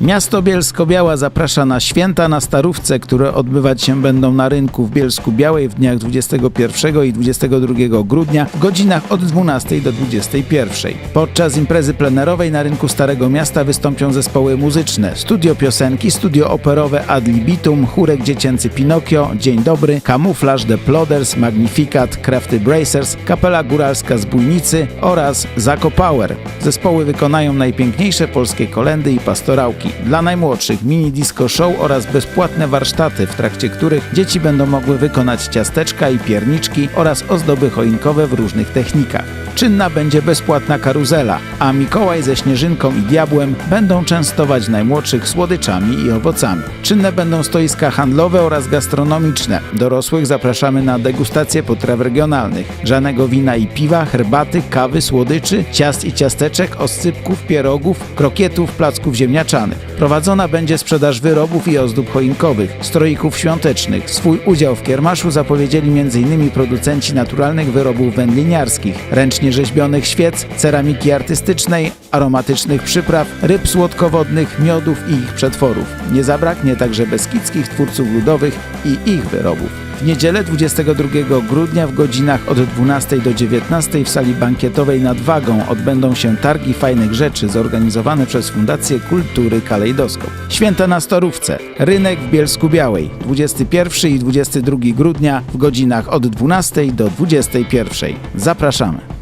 Miasto Bielsko-Biała zaprasza na święta na Starówce, które odbywać się będą na rynku w Bielsku Białej w dniach 21 i 22 grudnia w godzinach od 12 do 21. Podczas imprezy plenerowej na rynku Starego Miasta wystąpią zespoły muzyczne, studio piosenki, studio operowe Ad Libitum, chórek dziecięcy Pinokio, Dzień Dobry, Kamuflaż The Plodders, Magnificat, Crafty Bracers, kapela góralska z Bójnicy oraz Zako Power. Zespoły wykonają najpiękniejsze polskie kolendy i pastorałki. Dla najmłodszych mini disco show oraz bezpłatne warsztaty, w trakcie których dzieci będą mogły wykonać ciasteczka i pierniczki oraz ozdoby choinkowe w różnych technikach. Czynna będzie bezpłatna karuzela, a Mikołaj ze Śnieżynką i Diabłem będą częstować najmłodszych słodyczami i owocami. Czynne będą stoiska handlowe oraz gastronomiczne. Dorosłych zapraszamy na degustację potraw regionalnych, grzanego wina i piwa, herbaty, kawy, słodyczy, ciast i ciasteczek, oscypków, pierogów, krokietów, placków ziemniaczanych. Prowadzona będzie sprzedaż wyrobów i ozdób choinkowych, stroików świątecznych. Swój udział w kiermaszu zapowiedzieli m.in. producenci naturalnych wyrobów wędliniarskich, ręcznie rzeźbionych świec, ceramiki artystycznej, aromatycznych przypraw, ryb słodkowodnych, miodów i ich przetworów. Nie zabraknie także beskidzkich twórców ludowych i ich wyrobów. W niedzielę 22 grudnia w godzinach od 12 do 19 w sali bankietowej nad Wagą odbędą się targi fajnych rzeczy zorganizowane przez Fundację Kultury Kalejdoskop. Święta na Storówce, rynek w Bielsku Białej 21 i 22 grudnia w godzinach od 12 do 21. Zapraszamy.